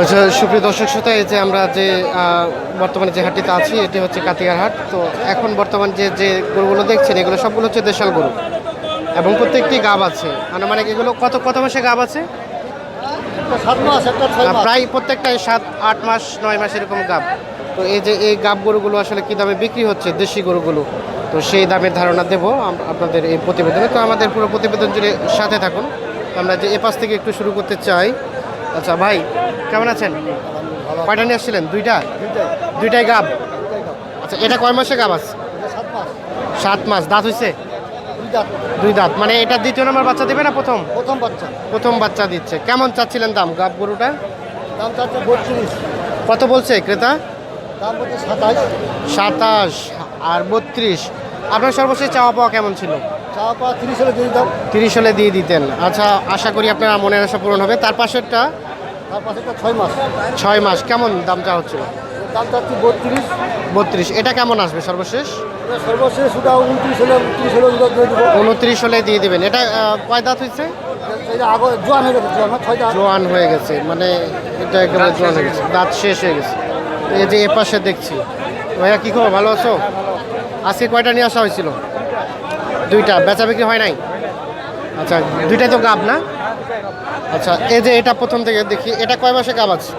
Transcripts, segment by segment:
আচ্ছা, সুপ্রিয় দর্শক শ্রোতা এই যে আমরা যে বর্তমানে যে হাটটিতে আছি এটি হচ্ছে কাতিয়ার হাট। তো এখন বর্তমান যে যে গরুগুলো দেখছেন এগুলো সবগুলো হচ্ছে দেশাল গরু। এবং প্রত্যেকটি গাব আছে। মানে এগুলো কত কত মাসে গাব আছে? প্রায় প্রত্যেকটাই সাত আট মাস নয় মাস এরকম গাব। তো এই যে এই গাব গরুগুলো আসলে কী দামে বিক্রি হচ্ছে দেশি গরুগুলো? তো সেই দামের ধারণা দেব আপনাদের এই প্রতিবেদনে। তো আমাদের পুরো প্রতিবেদন জুড়ে সাথে থাকুন। আমরা যে এ পাশ থেকে একটু শুরু করতে চাই। আচ্ছা ভাই কেমন আছেন? কয়টা নিয়ে আসছিলেন? দুইটা? দুইটাই গাব? আচ্ছা এটা কয় মাসে গাব আছে সাত মাস। সাত মাস দাঁত হইছে? দুই দাঁত দুই দাঁত। মানে এটা দ্বিতীয় নম্বর বাচ্চা দেবে না প্রথম? প্রথম বাচ্চা। প্রথম বাচ্চা দিচ্ছে। কেমন চাচ্ছিলেন দাম গাব গরুটা? দাম চাচ্ছে বত্রিশ। কত বলছে ক্রেতা? দাম বলছে সাতাশ। সাতাশ। আর বত্রিশ। আপনার সর্বশেষ চাওয়া পাওয়া কেমন ছিল? চা পাওয়া তিরিশ হলে দিয়ে দাম তিরিশ হলে দিয়ে দিতেন। আচ্ছা আশা করি আপনার মনের আশা পূরণ হবে। তার পাশেরটা? তার পাশে একটা ছয় মাস। ছয় মাস। কেমন দাম চাওয়া হচ্ছিল? দাম চাচ্ছি বত্রিশ। বত্রিশ। এটা কেমন আসবে সর্বশেষ? সর্বশেষ ওটা উনত্রিশ হলে উনত্রিশ হলে উনত্রিশ হলে দিয়ে দিবেন। এটা কয় দাঁত হয়েছে? এটা আগে জোয়ান হয়ে গেছে জোয়ান হয়ে মানে এটা একেবারে জোয়ান হয়ে গেছে। দাঁত শেষ হয়ে গেছে। এই যে এ পাশে দেখছি। ভাইয়া কী খবর? ভালো আছো? আজকে কয়টা নিয়ে আসা হয়েছিল? দুইটা। বেচা বিক্রি হয় নাই? আচ্ছা দুইটাই তো গাব না? আচ্ছা এই যে এটা প্রথম থেকে দেখি, এটা কয় মাসে গাব আছে?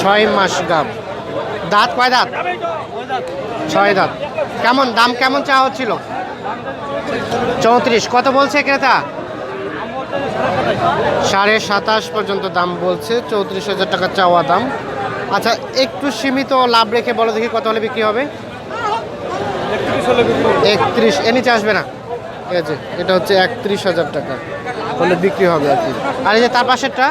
ছয় মাস গাব। দাঁত, কয় দাঁত? ছয় দাঁত। কেমন, দাম কেমন চাওয়া হচ্ছিল? চৌত্রিশ। কত বলছে ক্রেতা? সাড়ে সাতাশ পর্যন্ত দাম বলছে, চৌত্রিশ হাজার টাকা চাওয়া দাম। আচ্ছা একটু সীমিত লাভ রেখে বলো দেখি কত হলে বিক্রি হবে। একত্রিশ এ নিচে আসবে না? ঠিক আছে এটা হচ্ছে একত্রিশ হাজার টাকা। হলে বিক্রি হবে আর কি। আর এই যে তার পাশেরটা?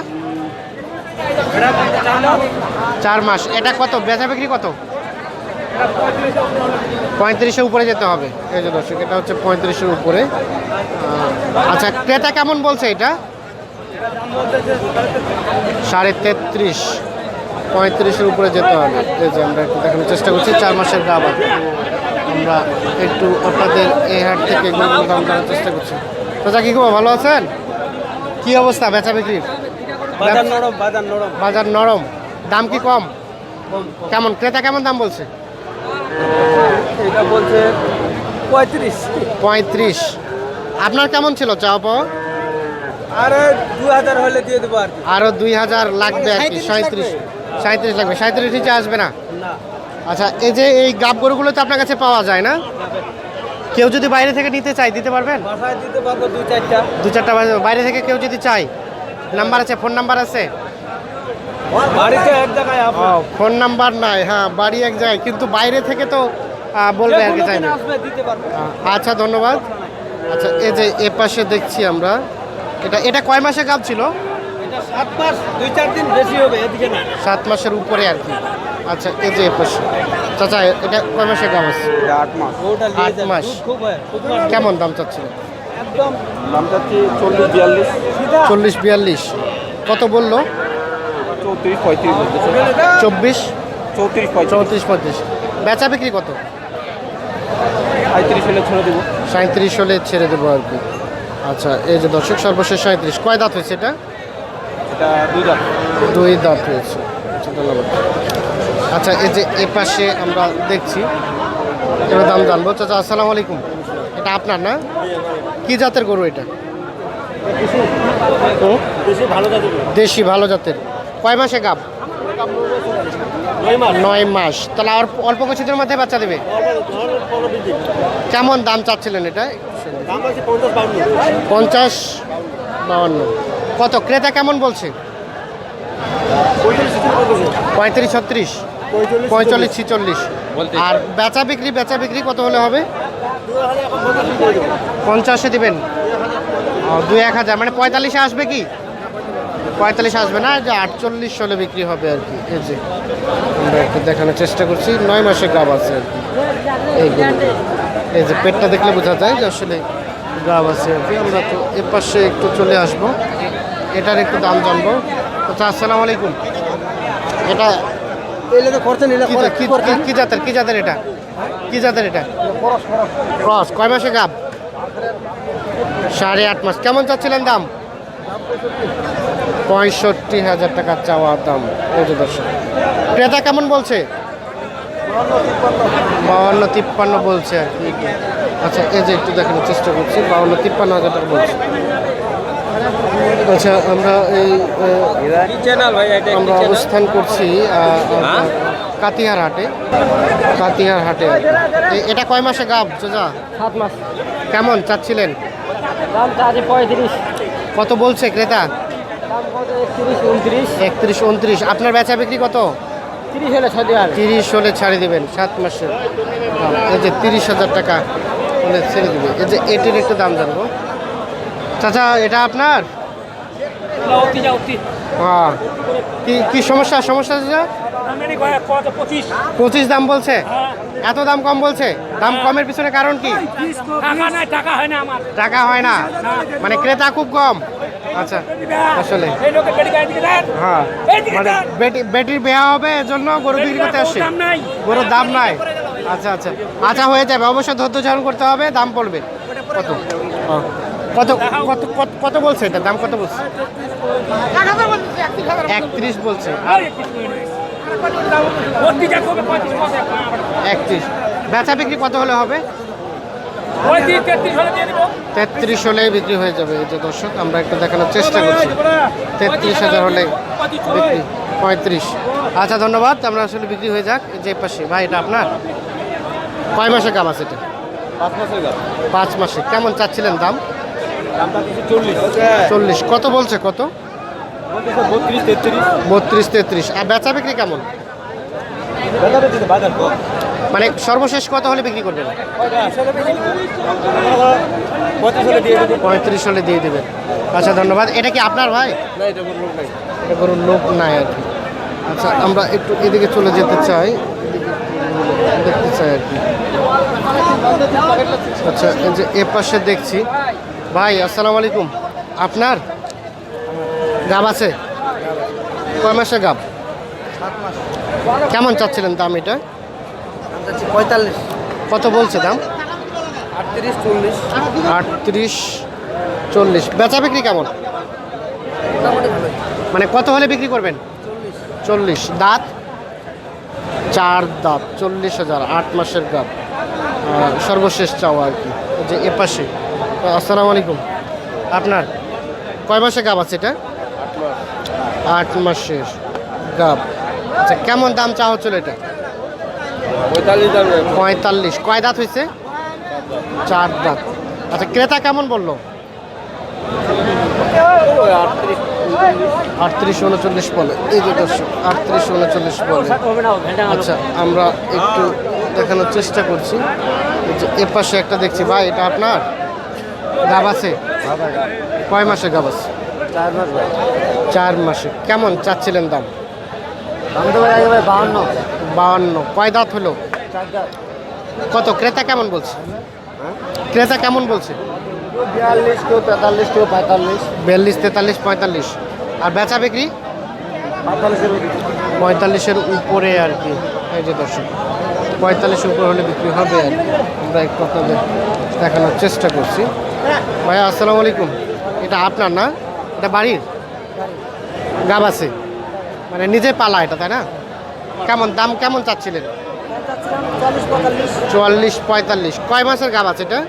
চার মাস। এটা কত? বেচা বিক্রি কত? পঁয়ত্রিশের উপরে যেতে হবে। এই যে দর্শক এটা হচ্ছে পঁয়ত্রিশের উপরে। আচ্ছা ক্রেতা কেমন বলছে এটা? সাড়ে তেত্রিশ। পঁয়ত্রিশের উপরে যেতে হবে। এই যে আমরা একটু দেখানোর চেষ্টা করছি চার মাসের গাবার আমরা একটু আপনাদের এই হাট থেকে দাম জানার চেষ্টা করছি। চাচা কি খবর ভালো আছেন? কি অবস্থা বেচা বিক্রির? বাজার নরম বাজার নরম। বাজার নরম। দাম কি কম? কেমন? ক্রেতা কেমন দাম বলছে? এটা বলছে পঁয়ত্রিশ। পঁয়ত্রিশ। আপনার কেমন ছিল চাওয়া পাওয়া? আরে দু হাজার হলে দিয়ে দেবো আর আরও দুই হাজার লাগবে আর কি সাঁত্রিশ সাঁত্রিশ লাগবে। সাঁত্রিশ নিচে আসবে না? আচ্ছা এই যে এই গাব গরুগুলো তো আপনার কাছে পাওয়া যায় না? কেউ যদি বাইরে থেকে নিতে চায় দিতে পারবেন? দু চারটা বাইরে- থেকে কেউ যদি চায় নাম্বার আছে ফোন নাম্বার আছে? ফোন নাম্বার নাই হ্যাঁ বাড়ি এক জায়গায় কিন্তু বাইরে থেকে তো বলবে আর কি চাইবে পারব। আচ্ছা ধন্যবাদ। আচ্ছা এই যে এ পাশে দেখছি আমরা এটা এটা কয় মাসে গাব ছিল? সাত মাস দুই চার দিন বেশি হবে এদিকে না। সাত মাসের উপরে আর কি। আচ্ছা এই যে এ পাশে চাচা এটা কয় মাসে গাব আছে? আট মাস। আট মাস। কেমন দাম চাচ্ছিল একদম। দাম চাচ্ছি চল্লিশ বিয়াল্লিশ। চল্লিশ বিয়াল্লিশ। কত বলল? চৌত্রিশ পঁয়ত্রিশ চব্বিশ? চৌত্রিশ চৌত্রিশ পঁয়ত্রিশ। বেচা বিক্রি কত? পঁয়ত্রিশ হলে ছেড়ে দেবো। সাঁত্রিশ হলে ছেড়ে দেবো আর কি। আচ্ছা এই যে দর্শক সর্বশেষ সাঁত্রিশ কয় দাঁত হয়েছে এটা? এটা দুই দুই দাঁত হয়েছে। আচ্ছা ধন্যবাদ। আচ্ছা এই যে এ পাশে আমরা দেখছি এবার দাম জানব। চাচা আসসালামু আলাইকুম। এটা আপনার না? কি জাতের গরু এটা? দেশি। ভালো জাতের কয় মাসে গাব? নয় মাস। তাহলে আর অল্প কিছুদিনের মধ্যে বাচ্চা দেবে? কেমন দাম চাচ্ছিলেন এটা? পঞ্চাশ বাউন্ন। কত? ক্রেতা কেমন বলছে? পঁয়ত্রিশ ছত্রিশ? পঁয়তাল্লিশ ছিচল্লিশ। আর বেচা বিক্রি বেচা বিক্রি কত হলে হবে? পঞ্চাশে দিবেন। দুই এক হাজার। মানে পঁয়তাল্লিশে আসবে কি? পঁয়তাল্লিশ আসবে না যে আটচল্লিশ হলে বিক্রি হবে আর কি। এই যে আমরা একটু দেখানোর চেষ্টা করছি। নয় মাসে গাব আছে আর কি। এইগুলো। এই যে পেটটা দেখলে বোঝা যায় যে আসলে গাব আছে আর কি। আমরা তো এ পাশে একটু চলে আসব। এটার একটু দাম জানব। আচ্ছা আসসালামু আলাইকুম। এটা কি জাতের কি জাতের এটা? কি জাতের এটা? ক্রস কয় মাসে গাব? সাড়ে আট মাস। কেমন চাচ্ছিলেন দাম? পঁয়ষট্টি হাজার টাকা চাওয়া দাম। দর্শক ক্রেতা কেমন বলছে? বাউন্ন তিপ্পান্ন বলছে আর কি। আচ্ছা এই যে একটু দেখানোর চেষ্টা করছি। বাউন্ন তিপ্পান্ন হাজার টাকা বলছে। আচ্ছা আমরা এই আমরা অবস্থান করছি কাতিহার হাটে কাতিহার হাটে এটা কয় মাসে গাব চোজা সাত মাস। কেমন চাচ্ছিলেন? কত বলছে ক্রেতা? কত একত্রিশ উনত্রিশ। আপনার বেচা বিক্রি কত? তিরিশ হলে ছাড়ে দেবেন সাত মাসের। এই যে তিরিশ হাজার টাকা হলে ছেড়ে দেবে। এই যে এটির একটু দাম জানব। চাচা এটা আপনার? হ্যাঁ কি কি সমস্যা? সমস্যা পঁচিশ। দাম বলছে? এত দাম কম বলছে? দাম কমের পিছনে কারণ কি? টাকা হয় না আমার। টাকা হয় না? মানে ক্রেতা খুব কম। আচ্ছা আসলে। হ্যাঁ। এই দিকে মানে বেটির বিয়া হবে এজন্য গরু বিক্রি করতে আসছে। গরুর দাম নাই। আচ্ছা আচ্ছা। আচ্ছা হয়ে যাবে। অবশ্যই ধৈর্য ধারণ করতে হবে দাম পড়বে। কত? ও, কত কত কত- বলছে এটা? দাম কত বলছে? একত্রিশ বলছে। একত্রিশ। বেচা বিক্রি কত হলে হবে? তেত্রিশ হলে বিক্রি হয়ে যাবে। এই যে দর্শক আমরা একটু দেখানোর চেষ্টা করছি। তেত্রিশ হাজার হলে বিক্রি। পঁয়ত্রিশ। আচ্ছা ধন্যবাদ। আমরা আসলে বিক্রি হয়ে যাক। যে পাশে ভাই এটা আপনার? কয় মাসে কাম আছে এটা? পাঁচ মাসের পাঁচ মাসে কেমন চাচ্ছিলেন দাম? চল্লিশ। কত বলছে কত? বত্রিশ তেত্রিশ। আর বেচা বিক্রি কেমন? মানে সর্বশেষ কত হলে বিক্রি করবেন? পঁয়ত্রিশ হলে দিয়ে দেবেন। আচ্ছা ধন্যবাদ। এটা কি আপনার ভাই? না এটা কোনো লোক নাই। এটা কোনো লোক নাই আর কি। আচ্ছা আমরা একটু এদিকে চলে যেতে চাই। দেখতে চাই আর কি। আচ্ছা এই যে এ পাশে দেখছি। ভাই আসসালামু আলাইকুম। আপনার? গাব আছে? কয় মাসে গাব? কেমন চাচ্ছিলেন দাম এটা? পঁয়তাল্লিশ। কত বলছে দাম? আটত্রিশ চল্লিশ। আটত্রিশ চল্লিশ। বেচা বিক্রি কেমন? মানে কত হলে বিক্রি করবেন? চল্লিশ। দাঁত? চার দাঁত। চল্লিশ হাজার আট মাসের গাব। সর্বশেষ চাওয়া আর কি। যে এপাশে। আসসালামু আলাইকুম। আপনার কয় মাসে গাব আছে এটা? আট মাসের গাব। আচ্ছা কেমন দাম চা হচ্ছিল এটা? পঁয়তাল্লিশ কয় দাঁত হয়েছে? চার দাঁত। আচ্ছা ক্রেতা কেমন বলল? আটত্রিশ উনচল্লিশ বলে। এই যে দর্শক আটত্রিশ উনচল্লিশ বলে। আচ্ছা আমরা একটু দেখানোর চেষ্টা করছি। এ পাশে একটা দেখছি ভাই এটা আপনার? গাব আছে? কয় মাসে গাব আছে? চার মাস ভাই। চার মাসে। কেমন চাচ্ছিলেন দাম? দাম তো ভাই ভাই বাহান্ন। বাউন্ন কয় দাঁত হলো? কত? ক্রেতা কেমন বলছে? ক্রেতা কেমন বলছে? বিয়াল্লিশ কেউ তেতাল্লিশ কেউ পঁয়তাল্লিশ। বিয়াল্লিশ তেতাল্লিশ পঁয়তাল্লিশ। আর বেচা বিক্রি? পঁয়তাল্লিশের পঁয়তাল্লিশের উপরে আর কি। এই যে দর্শক পঁয়তাল্লিশের উপরে হলে বিক্রি হবে আর কি। আমরা একটু আপনাদের দেখানোর চেষ্টা করছি। ভাইয়া আসসালামু আলাইকুম। এটা আপনার না? এটা বাড়ির? গাব আছে মানে নিজে পালা এটা তাই না? কেমন দাম কেমন চাচ্ছিলেন? চুয়াল্লিশ পঁয়তাল্লিশ। কয় মাসের গাব আছে এটা?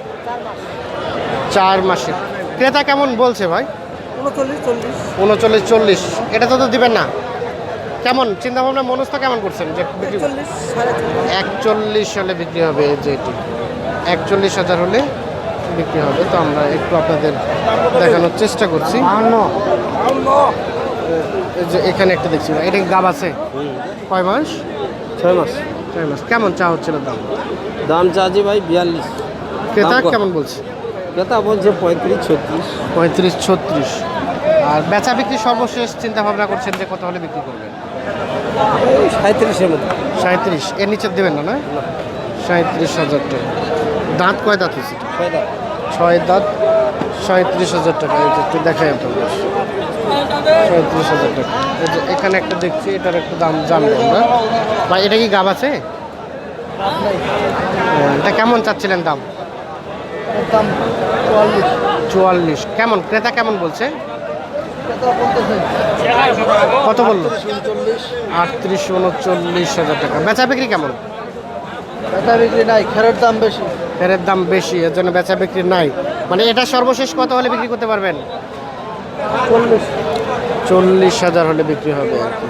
চার মাসের। ক্রেতা কেমন বলছে ভাই? উনচল্লিশ চল্লিশ। এটা তো তো দিবেন না। কেমন? চিন্তা ভাবনা মনস্থ কেমন করছেন? যে একচল্লিশ হলে বিক্রি হবে যে এটি। একচল্লিশ হাজার হলে বিক্রি হবে তো আমরা একটু আপনাদের দেখানোর চেষ্টা করছি। যে এখানে একটা দেখছি এটা গাব আছে? কয় মাস? ছয় মাস। ছয় মাস। কেমন চা হচ্ছিল দাম? দাম চা চাচ্ছি ভাই বিয়াল্লিশ। ক্রেতা কেমন বলছে? ক্রেতা বলছে পঁয়ত্রিশ ছত্রিশ। পঁয়ত্রিশ ছত্রিশ। আর বেচা বিক্রি সর্বশেষ চিন্তা ভাবনা করছেন যে কত হলে বিক্রি করবেন? সাঁত্রিশের মতো। সাঁত্রিশ। এর নিচে দেবেন না? না। সাঁত্রিশ হাজার টাকা। দাঁত কয় দাঁত হয়েছে? ছয় দাঁত। সাঁত্রিশ হাজার টাকা। এই একটু দেখাই আপনাদের। সাঁত্রিশ হাজার টাকা। এই যে এখানে একটা দেখছি এটার একটু দাম জানব আমরা। বা এটা কি গাব আছে? এটা কেমন চাচ্ছিলেন দাম? দাম চুয়াল্লিশ। চুয়াল্লিশ। কেমন? ক্রেতা কেমন বলছে? কত বলল? আটত্রিশ উনচল্লিশ হাজার টাকা। বেচা বিক্রি কেমন? বেচা বিক্রি নাই খেরের দাম বেশি। ফেরের দাম বেশি এর জন্য বেচা বিক্রি নাই। মানে এটা সর্বশেষ কত হলে বিক্রি করতে পারবেন? চল্লিশ। চল্লিশ হাজার হলে বিক্রি হবে আর কি।